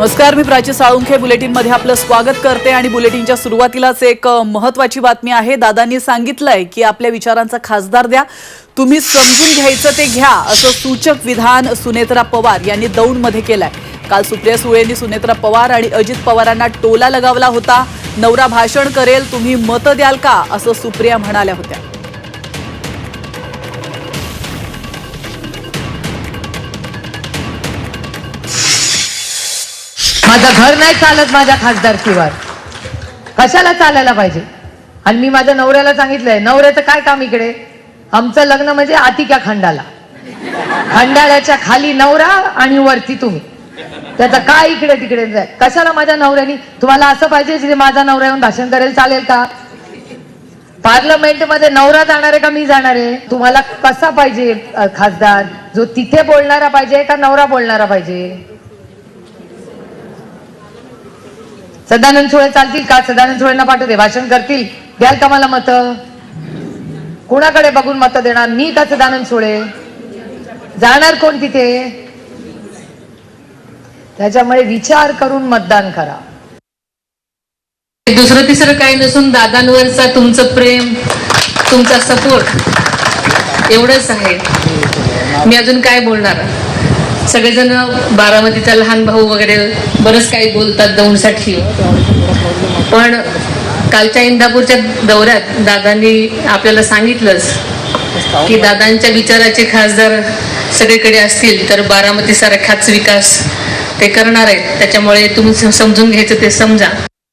नमस्कार मी प्राची साळुंखे. बुलेटिनमध्ये आपलं स्वागत करते आणि बुलेटिनच्या सुरुवातीलाच एक महत्वाची बातमी आहे. दादांनी सांगितलंय की आपल्या विचारांचा खासदार द्या. तुम्ही समजून घ्यायचं ते घ्या असं सूचक विधान सुनेत्रा पवार यांनी दौंडमध्ये केलंय. काल सुप्रिया सुळेंनी सुनेत्रा पवार आणि अजित पवारांना टोला लगावला होता. नवरा भाषण करेल तुम्ही मतं द्याल का असं सुप्रिया म्हणाल्या होत्या. माझं घर नाही चालत माझ्या खासदारकीवर. कशाला चालायला पाहिजे? आणि मी माझ्या नवऱ्याला सांगितलंय नवऱ्याचं काय काम इकडे? आमचं लग्न म्हणजे आतिक्या खंडाला. खंडाळ्याच्या खाली नवरा आणि वरती तुम्ही. त्याचं काय इकडे तिकडे? जाय कशाला माझ्या नवऱ्यानी? तुम्हाला असं पाहिजे जे माझा नवरा येऊन भाषण करेल चालेल का? पार्लमेंटमध्ये नवरा जाणार आहे का मी जाणार आहे? तुम्हाला कसा पाहिजे खासदार? जो तिथे बोलणारा पाहिजे का नवरा बोलणारा पाहिजे? सदानंद सोळे चालतील का? सदानंद सोळेंना पाठवते. भाषण करतील. द्याल का मला मत? कुणाकडे बघून मत देणार? मी का सदानंद सोळे? जाणार कोण तिथे? त्याच्यामुळे विचार करून मतदान करा. दुसरं तिसरं काही नसून दादांवरचा तुमचं प्रेम तुमचा सपोर्ट एवढंच आहे. मी अजून काय बोलणार? सगळेजण बारामतीचा लहान भाऊ वगैरे बरंच काही बोलतात दौंडसाठी. पण कालच्या इंदापूरच्या दौऱ्यात दादांनी आपल्याला सांगितलंच की दादांच्या विचाराचे खासदार सगळीकडे असतील तर बारामतीसारखाच विकास ते करणार आहेत. त्याच्यामुळे तुम्ही समजून घ्यायचं ते समजा.